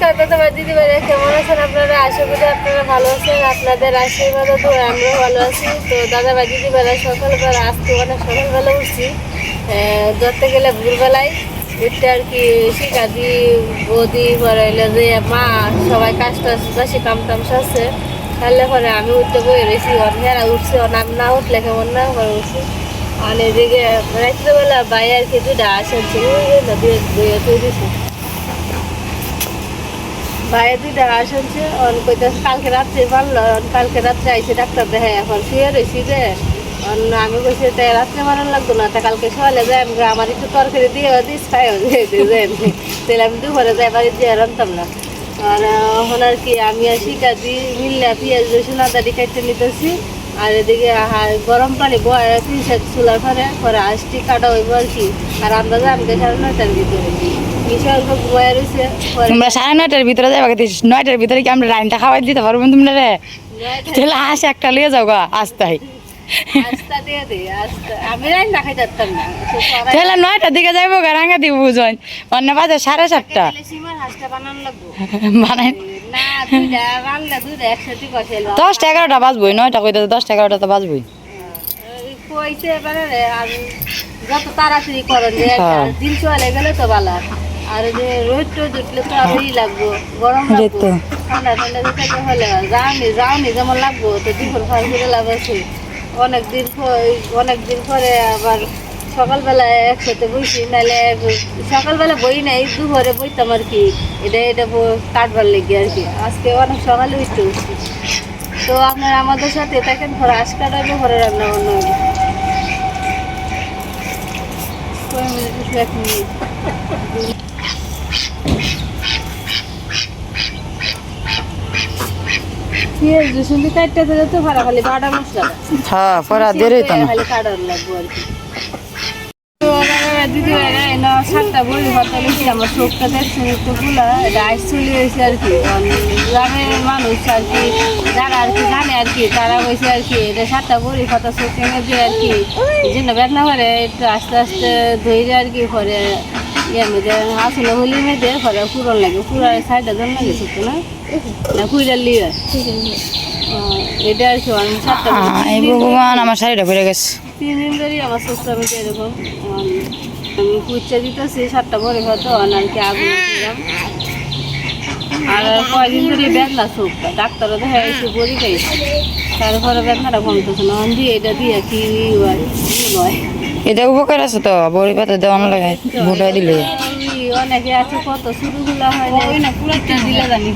নমস্কার প্রথমবার দিদি ভাইরা কেমন আছেন আপনারা? আশা করি আপনারা ভালো আছেন। আপনাদের আশীর্বাদ তো আমরাও ভালো আছি। তো দাদা ভাই দিদি ভাইরা, সকালবেলা, আজকে অনেক সকালবেলা উঠছি। ধরতে গেলে ভোরবেলায় উঠতে আর কি শিকাদি বৌদি পরে যে, মা, সবাই কাজ টাজ বেশি কাম টাম সারছে। তাহলে পরে আমি উঠতে বই রয়েছি অনেরা উঠছে, অন আমি না উঠলে কেমন না করে উঠছি। আর এদিকে রাত্রেবেলা ভাই আর কি দুটা আসেন ছিল দুই ভাইয়ের দুইটা আসছে অন কইতাছে কালকে রাত্রে মারলো কালকে রাত্রে আইসে ডাক্তার দেখায়, এখন শুয়ে রয়েছি যে আমি কইছি তাই রাত্রে মারান লাগতো না, তা কালকে সকালে যাই, আমি আমার একটু তরকারি দিয়ে দিস, খাই যাই তাহলে আমি দুপুরে যাই বাড়ি দিয়ে রান্তাম না। আর এখন আর কি, আমি আর শিকা দিই মিললে, পেঁয়াজ, রসুন, আদা দিয়ে খাইতে নিতেছি। আর এদিকে গরম পানি তিন চুলার পরে পরে আষ্টি কাটা হইব আর কি। আর আন্দাজে আমাকে সাড়ে নয়টার ভিতরে। তোমরা সাড়ে নয়টার ভিতরে যাবে নয়টার ভিতরে কি আমরা রাইনটা খাওয়াই দিতে পারব তোমরা রে? তাহলে হাঁস একটা লিয়ে যাও গা আস্তা দিয়ে তাহলে নয়টার দিকে যাইবো গা রাঙা দিব বুঝন অন্য বাজে সাড়ে সাতটা। বানাই দশটা এগারোটা বাজবই নয়টা কইতে দশটা এগারোটা তো বাজবই। যত তাড়াতাড়ি করেন যে হ্যাঁ। দিন চলে গেলে তো ভালো। আর যে রোদ টোদ উঠলে তো আর লাগবো গরম লাগবো। ঠান্ডা ঠান্ডা হলে যাওনি যাওনি যেমন লাগবো তো দুপুর ফার করে লাভ আছে। অনেক দিন অনেক দিন পরে আবার সকালবেলা একসাথে বইছি, নাহলে সকালবেলা বই নাই, দুপুরে বইতাম আর কি। এটা এটা কাটবার লেগে আর কি। আজকে অনেক সকালে উঠতে উঠছি। তো আপনারা আমাদের সাথে থাকেন, ঘরে আজ কাটাবে ঘরে রান্না বান্না হবে কয় মিনিট এক মিনিট পেঁয়াজ রসুন দিয়ে কাটতে দিলে তো ভাড়া খালি বাটা মশলা হ্যাঁ পরা দেরি তো না। দাদা ভাইরা সাতটা আমার চোখটা একটু গুলা চলে আর কি। গ্রামের মানুষ আর কি যারা আর কি জানে আর কি তারা আর কি এটা সাতটা চোখ দিয়ে আর কি। বেদনা করে একটু আস্তে আস্তে ধৈর্য আর কি করে মেয়েদের আসলে হলি মেয়েদের পরে পুরন লাগে পুরার সাইডটা জন লাগে না? না কুইরার লিয়ে এটা আর কি আমি সাতটা এই ভগবান আমার শাড়িটা পরে গেছে। তিন দিন ধরে আমার এরকম আমি কুচ্চা দিতেছি সাতটা পরে হয়তো আর কি আগুন দিলাম। আর কয়দিন ধরে চোখটা ডাক্তারও দেখা এসে বড়ি খাইছে তারপরে বেদনাটা কমতেছে না দিয়ে এটা দিয়ে কি হয় কি নয় এটা উপকার আছে তো? বড়ি পাতা দেওয়ানো লাগে ভুটাই দিলে। ওই অনেকে আছে কত শুরুগুলো হয় না ওই না পুরো দিলে জানি।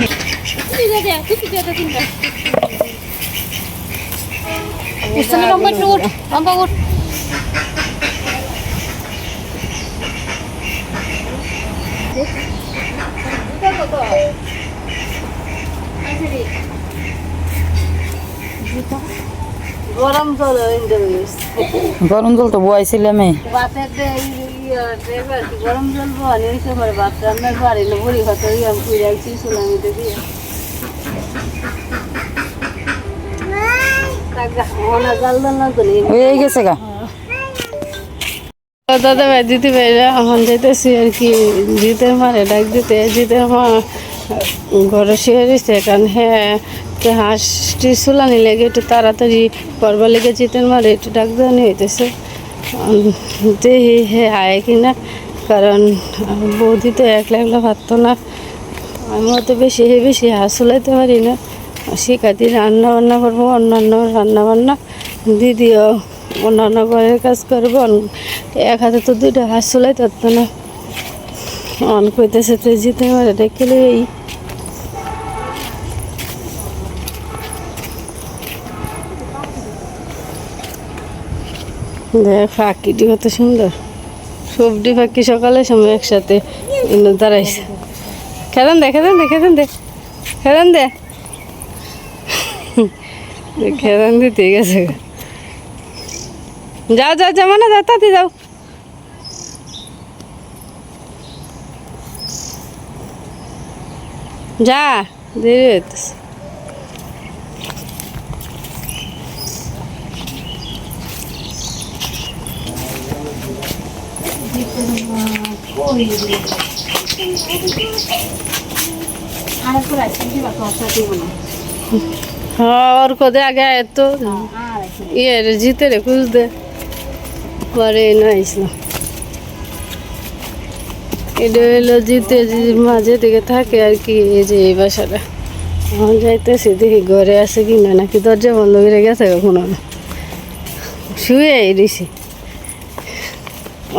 গরম জল ইন্দে গরম জল তো বয়াইছিলাম গরম জল হয়েছে বুড়ি আমি দিয়ে হয়ে গেছে গা। দাদা ভাই দিতে এখন যাইতেছি আর কি জিতে মারে ডাক দিতে জিতে মা ঘরে শুয়ে কারণ হ্যাঁ তো হাঁসটি চুলানি লেগে, একটু তাড়াতাড়ি করবার লেগে জিতের মারে একটু ডাক দেওয়া হইতেছে। দেখি হ্যাঁ আয় কিনা কারণ বৌদি তো একলা একলা পারতো না। আমি অত বেশি হে বেশি হাঁস চুলাইতে পারি না। শিখাতি রান্না বান্না করব, অন্যান্য রান্না বান্না। দিদিও অন্যান্য ঘরের কাজ করব এক হাতে তো দুইটা হাঁস চুলাইতে পারতো না। অন কইতেছে তো জিতে মারে ডেকে এই দেখ পাখিটি কত সুন্দর। সবজি পাখি সকালের সময় একসাথে দাঁড়াইছে। খেলেন দে খেলেন দে খেলেন দে খেলেন দে। খেলেন আছে। যাও যাও যাও না যাও তাতে যাও। যা, দেরি হইতেছে। হ্যাঁ ওর কোদে আগে এত ইয়ে রে, জিতে রে খুঁজতে পরে না। আইসলাম এটা হলো জিতে মাঝে দিকে থাকে আর কি, এই যে এই বাসাটা। এখন যাইতেছি, দেখি ঘরে আছে কি না, নাকি দরজা বন্ধ করে গেছে কখনো শুয়ে দিছি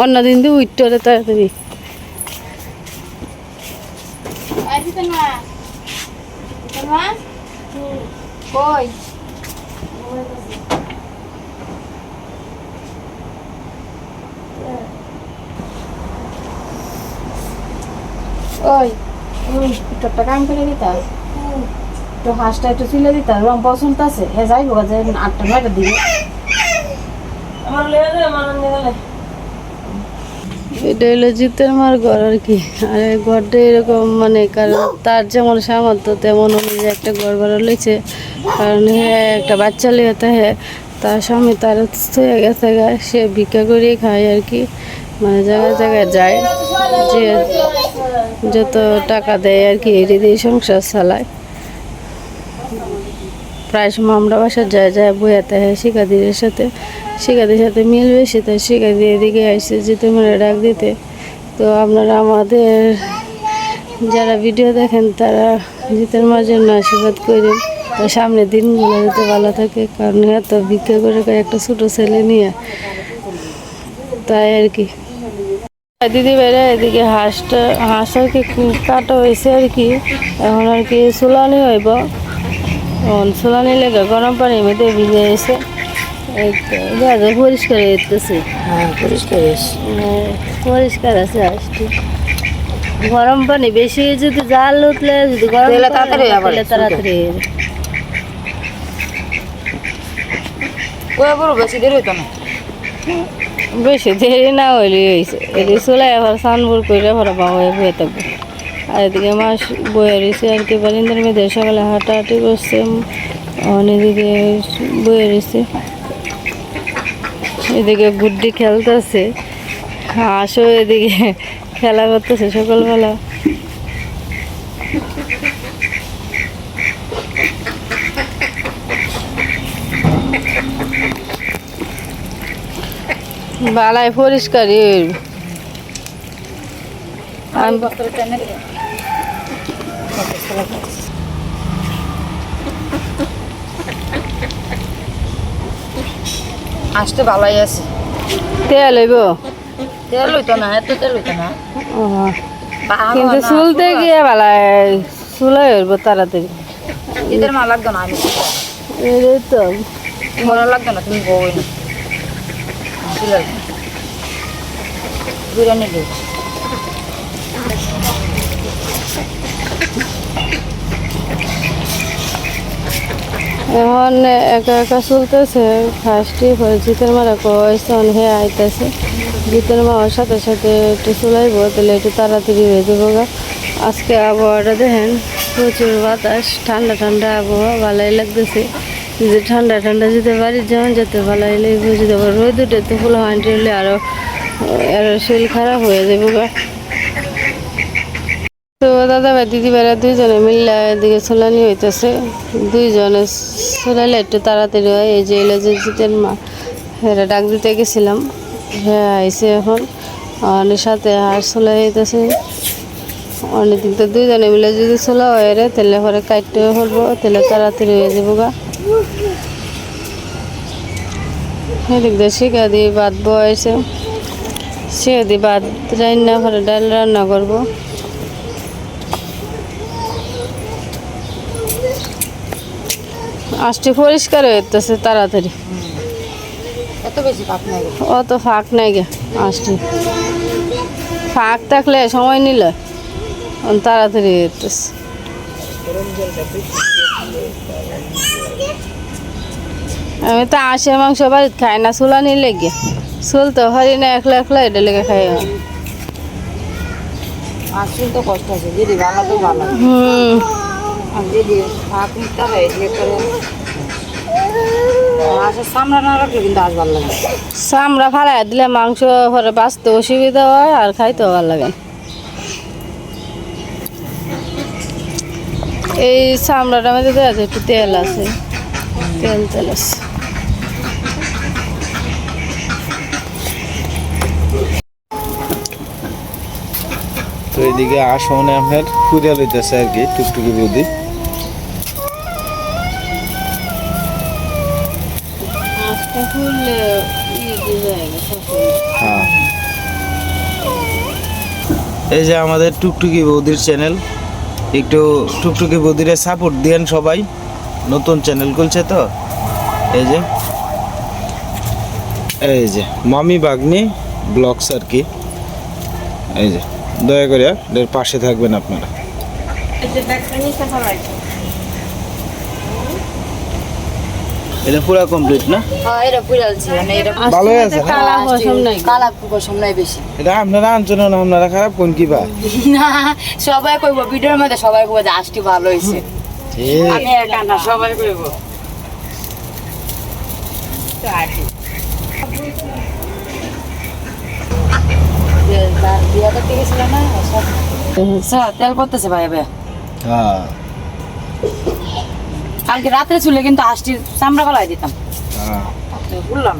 অন্যদিন দিয়ে উঠতে তাড়াতাড়ি। ওই একটু একটা কাম করে দিতা তো হাঁসটা একটু তুলে দিতা রং পছন্দ আছে হে যে আটটা নয়টা দিবে এটা হলো জিতের মার ঘর আর কি। আর ঘরটা এরকম মানে কারণ তার যেমন সামর্থ্য তেমন অনুযায়ী একটা ঘর ভাড়া লইছে। কারণ হ্যাঁ একটা বাচ্চা লিয়ে হ্যাঁ তার স্বামী তার হয়ে গেছে সে ভিক্ষা করে খায় আর কি। মানে জায়গায় জায়গায় যায়, যে যত টাকা দেয় আর কি, এটি দিয়ে সংসার চালায়। প্রায় সময় আমরা বাসার যায় যায় বইয়াতে হয় শিকাদিদের সাথে। শিকাদির সাথে মিল বেশি, তাই শিকাদি এদিকে আসছে যেতে মানে ডাক দিতে। তো আপনারা আমাদের যারা ভিডিও দেখেন, তারা জিতের মার জন্য আশীর্বাদ করেন। তার সামনের দিনগুলো যাতে ভালো থাকে, কারণ এত ভিক্ষা করে একটা ছোটো ছেলে নিয়ে। তাই আর কি। দিদি বেড়ে এদিকে হাঁসটা হাঁস আর কি কাটা হয়েছে আর কি। এখন আর কি চুলানি হইব। চুলানি লেগে গরম পানির মধ্যে ভিজে এসে পরিষ্কার হ্যাঁ পরিষ্কার হ্যাঁ, পরিষ্কার আছে হাঁসটি গরম পানি বেশি যদি জাল উঠলে যদি গরম তাড়াতাড়ি হয়, আবার হয়ে বেশি দেরি না? বেশি দেরি না হইলে হয়েছে। চলে আবার সানপুর করে ভরা বাবা বয়ে থাকবে। আর এদিকে মাস বয়ে রয়েছে আর কি। বারিন্দার মধ্যে সকালে হাঁটাহাঁটি করছে। অনেকদিকে বয়ে রয়েছে। এদিকে গুড্ডি খেলতেছে। হাঁসও এদিকে খেলা করতেছে সকালবেলা। বালায় পরিষ্কারই হইব। আমি আসতে ভালোই আছে। তেল হইব তেল হইতো না এত তেল হইতো না। কিন্তু চুলতে গিয়ে বালায় চুলে হইব তাড়াতাড়ি। ঈদের মা লাগতো না আমি এই তো। মনে লাগতো না তুমি বউই না। বিরিয়ানি দিই এখন একা একা চলতেছে। ফার্স্টই পরে জিতের মারা কয়েছে হে আইতেছে। জিতের মার সাথে সাথে একটু চুলাইব, তাহলে একটু তাড়াতাড়ি হয়ে যাব গা। আজকে আবহাওয়াটা দেখেন, প্রচুর বাতাস, ঠান্ডা ঠান্ডা আবহাওয়া, ভালোই লাগতেছে। যদি ঠান্ডা ঠান্ডা যদি বাড়ির যেমন যেতে ভালোই লাগবে, যদি আবার রোদ উঠে, তো ফুল হাঁটি হলে আরও আরও শরীর খারাপ হয়ে যাব গা। তো দাদা ভাই দিদি ভাইরা দুইজনে মিললে এদিকে সোলানি হইতেছে। দুইজনে সোলাইলে একটু তাড়াতাড়ি হয়, এই যে এলে যে জিতের মা হেরা ডাক দিতে গেছিলাম। হ্যাঁ আইসে এখন। অনেক সাথে আর সোলাই হইতেছে। অনেক দিক তো দুইজনে মিলে যদি সোলা হয় রে, তাহলে পরে কাটতে হব তাহলে তাড়াতাড়ি হয়ে যাব গা। এদিক দিয়ে শিখা দিয়ে ভাত বয়েছে। শিখা দিয়ে ভাত রান্না করে, ডাল রান্না করব। আজটি পরিষ্কার হইতেছে তাড়াতাড়ি। অত ফাঁক নাই গে আজটি ফাঁক থাকলে সময় নিল তাড়াতাড়ি হইতেছে। আমি তো আঁশের মাংস বাড়িতে খাই না চুলা নিলে গে। চুল তো হরি না একলা একলা এটা লেগে খাই। হুম। চামড়া ফালাই দিলে মাংস পরে বাঁচতে অসুবিধা হয় আর খাইতেও ভালো লাগে। এই চামড়াটার মধ্যে দেওয়া যায় একটু তেল আছে তেল তেল আছে। তো এদিকে আসনে আপনার ফুরিয়া লইতেছে আর কি টুকটুকি বৌদি আজটা খুললে ইয়ে দিয়ে যায় হ্যাঁ এই যে আমাদের টুকটুকি বৌদির চ্যানেল একটু টুকটুকি বৌদিরে সাপোর্ট দিয়েন সবাই। নতুন চ্যানেল খুলছে তো? এই যে। এই যে, মামি বাগনি ব্লগস আর কি এই যে, দয়া করে এর পাশে থাকবেন আপনারা। এটা পুরো কমপ্লিট না? হ্যাঁ এটা পুরাল ছিল না এটা ভালোই আছে কালা পশম নাই। কালা পশম নাই বেশি। এটা আপনারা আনছেন না আপনারা খারাপ? কোন কি বা? না সবাই কইব ভিডিওর মধ্যে সবাই কইব যে আজটি ভালো ঠিক। আমি একা না সবাই কইব। তেল করতেছে ভাই ভাই। হ্যাঁ। কালকে রাত্রে চুলে কিন্তু আষ্টির চামড়া গলায় দিতাম। বললাম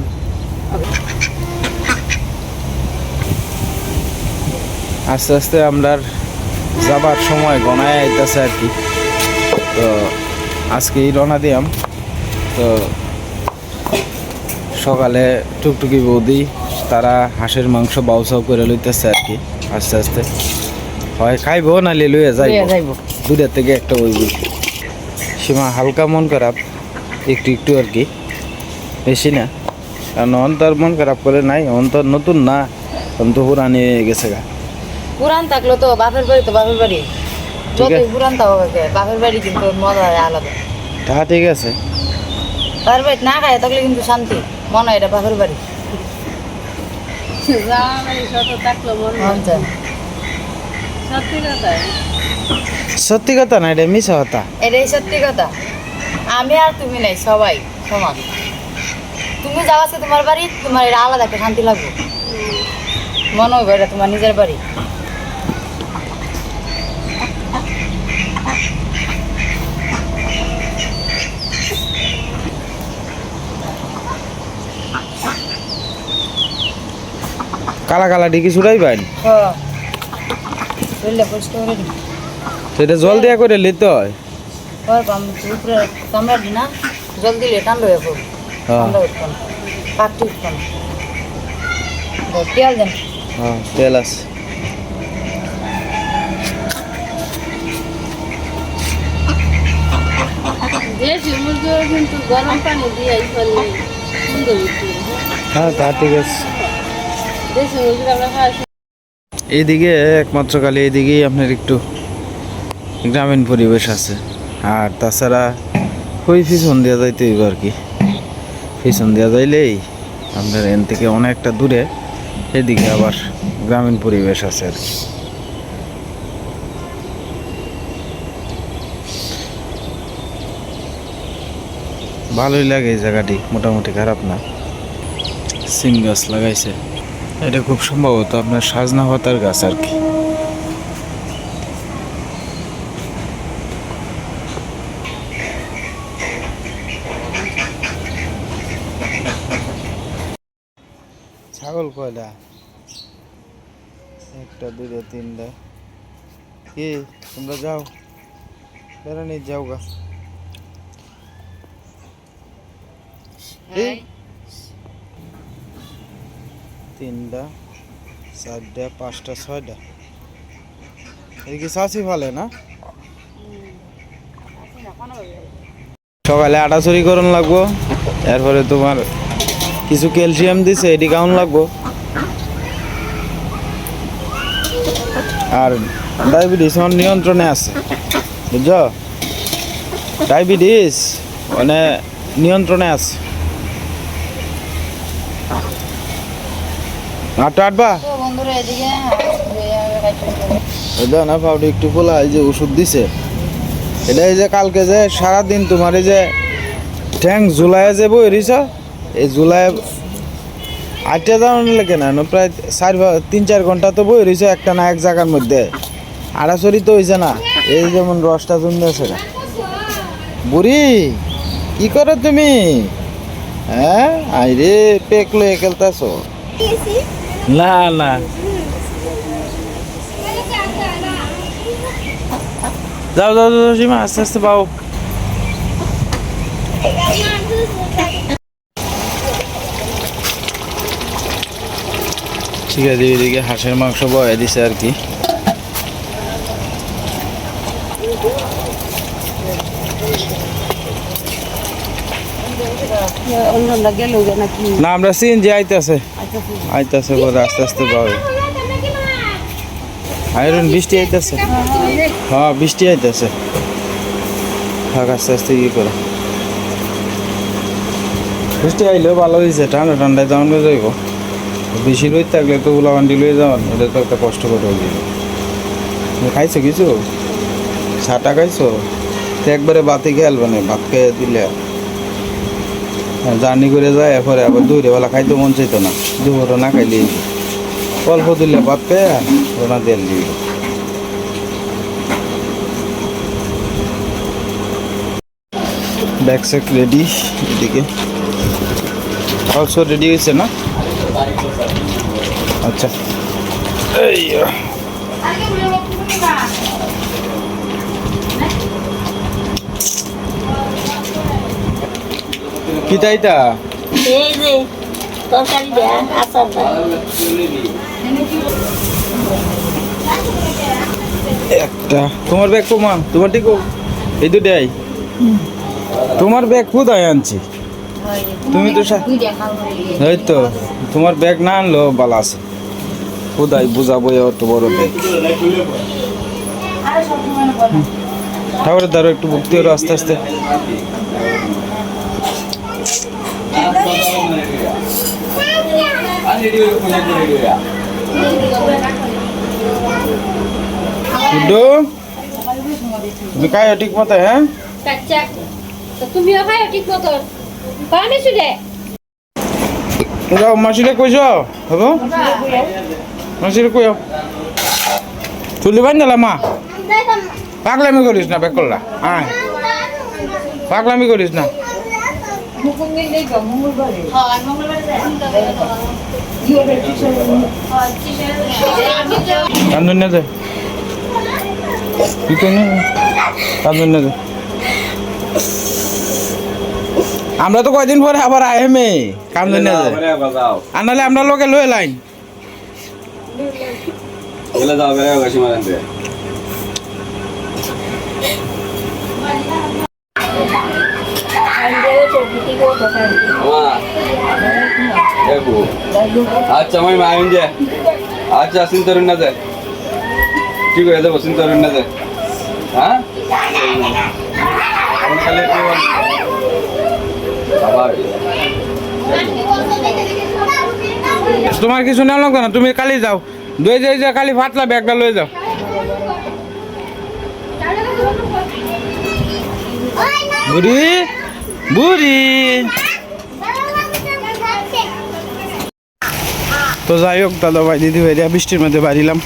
আস্তে আস্তে আমরা যাবার সময় গনায় আইতেছে আর কি। তো আজকেই রওনা দিয়াম। তো সকালে টুকটুকি বৌদি তারা হাঁসের মাংস বাউসাও করে লইতেছে আর কি আস্তে আস্তে। হয় খাইবো নালি লইয়া যাইব। দুটার থেকে একটা ওই সীমা হালকা মন খারাপ একটু একটু আর কি। বেশি না। কারণ অন্তর মন খারাপ করে নাই অন্তর নতুন না। অন্ত পুরানি হয়ে গেছে গা। পুরান থাকল তো বাপের বাড়ি তো বাপের বাড়ি। ঠিক আছে। যতই পুরান থাকো বাপের বাড়ি কিন্তু মজা হয় আলাদা। তা ঠিক আছে। বাপের বাড়ি না খায় থাকলে কিন্তু শান্তি। মনে হয় এটা বাপের বাড়ি। শত থাকল মন আচ্ছা। সত্যি কথাই। সত্যি কথা না এটা মিশা কথা? এটাই সত্যি কথা। আমি আর তুমি নাই সবাই সমান। তুমি যাও আজকে তোমার বাড়ি তোমার এটা আলাদা একটা শান্তি লাগবে। মনে হবে এটা তোমার নিজের বাড়ি। কালা কালা ডিকি ছুটাই পাইন হ্যাঁ পরিষ্কার করে দিই সেটা জল দিয়া করে লিতে হয় কামড়া দিই না জল দিলে ঠান্ডা হয়ে পড়বে হ্যাঁ। ঠান্ডা উঠবে না উঠবে না বস, দেন। হ্যাঁ তেল আছে। হ্যাঁ এইদিকে একমাত্র খালি এইদিকেই আপনার একটু গ্রামীণ পরিবেশ আছে। আর তাছাড়া ওই পিছন দেওয়া যাইতে হইব আর কি। পিছন দেওয়া যাইলেই আপনার এন থেকে অনেকটা দূরে এদিকে আবার গ্রামীণ পরিবেশ আছে আর কি। ভালোই লাগে এই জায়গাটি, মোটামুটি খারাপ না। সিম গাছ লাগাইছে। এটা খুব সম্ভবত আপনার সাজনা পাতার গাছ আর কি। কয়টা? একটা দুইটা তিনটা। কি? তোমরা যাও। বেড়ানি যাও গা। তিনটা চারটা পাঁচটা ছয়টা। এদিকে চাষি ভালো না? সকালে আটা চুরি করন লাগবো। এরপরে তোমার কিছু ক্যালসিয়াম দিছে এটি কাউন লাগবো। আর ডায়াবেটিস আমার নিয়ন্ত্রণে আছে বুঝছ? ডায়াবেটিস মানে নিয়ন্ত্রণে আছে। আটটা আটবা না একটু এই যে ওষুধ দিছে। এটা এই যে কালকে যে সারাদিন তোমার এই যে ঠ্যাং জুলাইয়ে যে বই রইছ এই জুলাই আটটা দাম লাগে না প্রায় চার তিন, চার ঘণ্টা তো বই রইছ একটা না এক জায়গার মধ্যে। আড়াচড়ি তো হয়েছে না, এই যেমন রসটা জমতেছে না। বুড়ি, কি করো তুমি? হ্যাঁ? আইরে পেকলো একেলতাছ না না। যাও যাও যাও, সীমা, আস্তে আস্তে পাও ঠিক আছে এদিকে হাঁসের মাংস বয়ে দিছে আর কি। না, আমরা সিএনজি আইতেছে। আইতেছে পরে আস্তে আস্তে পাবে আইরন বৃষ্টি আইতেছে? হ্যাঁ বৃষ্টি আইতেছে। থাক, আস্তে আস্তে ইয়ে করে। বৃষ্টি আইলেও ভালো হয়েছে ঠান্ডা ঠান্ডায় তেমন যাইব। বেশি রোদ থাকলে তো উলাবান্ডি লয়ে যাওয়ান এটা তো একটা কষ্ট করে হয়ে যাবে খাইছো কিছু? ছাটা খাইছো? তো একবারে বাতি খেয়ালবে না, ভাত খেয়ে দিলে। জার্নি করে যায়, এরপরে আবার দূরেবেলা খাইতে মন চাইতো না। দুপুরে না খাইলে অল্প দিলে ভাত পেয়ে ওনা তেল দিবি ব্যাক সেট রেডি এদিকে। অলসো রেডি হয়েছে না? আচ্ছা। এই কি তাইটা এই যে তরকারি দেয়া আচার একটা। তোমার ব্যাগ কমা তোমার ঠিক এই দুটাই। তোমার ব্যাগ কোথায় আনছি? তুমি তো এই তো তোমার ব্যাগ না আনলো বালা আছে। কোথায় বুঝাবো অত বড় ব্যাগ তারপরে ধরো একটু ভক্তি হলো আস্তে আস্তে। তুমি খাই ঠিক মতো হ্যাঁ? তুমিও খাই ঠিক মতো সুদে যাও মাসিরে কইছ? হব মাসিরে কইও। চুলি বান্ধলা মা? পাগলামি করিস না, বেকল্লা। আয়। পাগলামি করিস না। কান্দন না দে। কি কই না না দে। আমরা তো কয়দিন পরে আবার আহেমে কান্দন না দে আর নাহলে আমরা লোকে লয়ে লাইন। আচ্ছা আমি মাইন যে আচ্ছা চিন্তা করেন না যায় ঠিক হয়ে যাব চিন্তা করেন না যায় হ্যাঁ? তোমার কিছু নেওয়া লাগবে না? তুমি কালি যাও। দুই যাই যা কালি ফাটলা, ব্যাগটা লয়ে যাও। বুড়ি? বুড়ি? তো যাই হোক দাদা ভাই দিদি ভাইরা বৃষ্টির মধ্যে বাড়িলাম।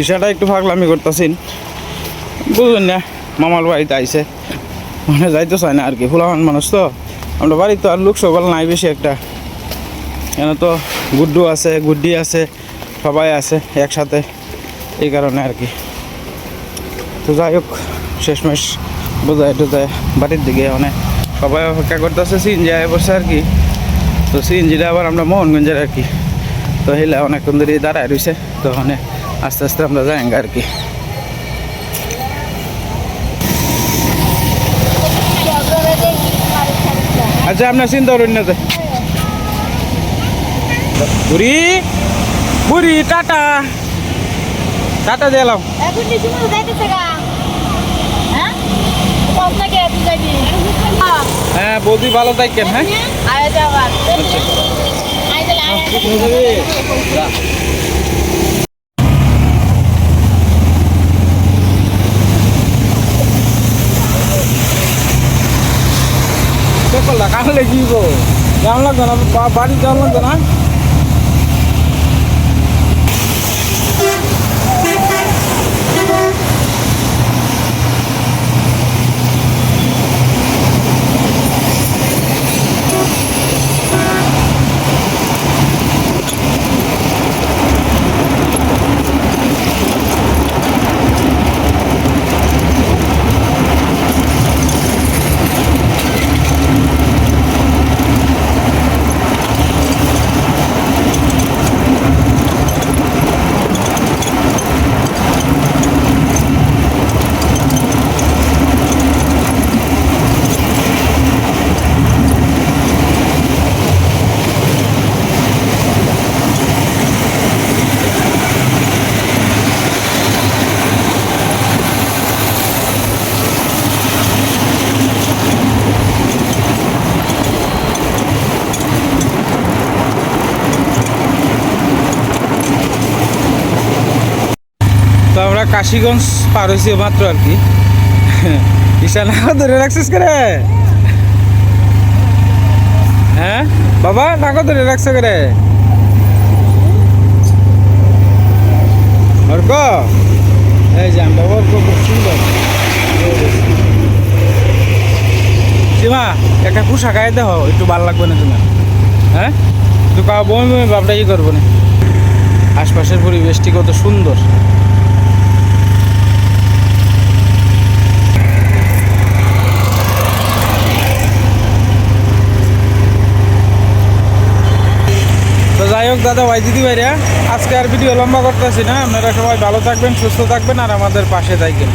ইশাটা একটু ফাগলামি করতেছেন। বুঝলেন না, মামার বাড়িতে আইসে মানে যাইতে চায় না আর কি ফুলামান মানুষ তো। আমরা বাড়িতে আর লোক সকাল নাই বেশি একটা। কেন তো গুড্ডু আছে, গুড্ডি আছে, সবাই আছে একসাথে, এই কারণে আর কি। তো যাই হোক, শেষমেশ বোঝায় টোজায় বাড়ির দিকে মানে সবাই অপেক্ষা করতেছে, সিএনজি আয় বসে আর কি। তো সিএনজিটা আবার আমরা মোহনগঞ্জের আর কি। তো হেলে অনেকক্ষণ ধরে দাঁড়ায় রয়েছে তো মানে আস্তে আস্তে আমরা যাই আর কি। আচ্ছা আপনার চিন্তা করেন না। বুড়ি বুড়ি টাটা। টাটা দিলাম হ্যাঁ? হ্যাঁ বৌদি ভালো থাকেন হ্যাঁ আয় যাবার আয় গেলে আয় করলা কামলে কি গো? কেমন লাগবে না? বাড়ি যাওয়া লাগবে না? কাশিগঞ্জ পার হয়েছি মাত্র আর কি। ঈশান ধরে রাখছিস করে? হ্যাঁ? বাবা নাকো ধরে রাখছো করে। অর্ক এই যে বাবা খুব সুন্দর। সীমা, একটা কুসা খাই দেখো একটু ভালো লাগবে না তোমার। হ্যাঁ? কাউ বমি ভাবটা ই করব না। আশপাশের পরিবেশটি কত সুন্দর। হোক দাদা, ভাই, দিদি ভাইরা, আজকে আর ভিডিও লম্বা করতেছি না। আপনারা সবাই ভালো থাকবেন, সুস্থ থাকবেন, আর আমাদের পাশে থাকবেন।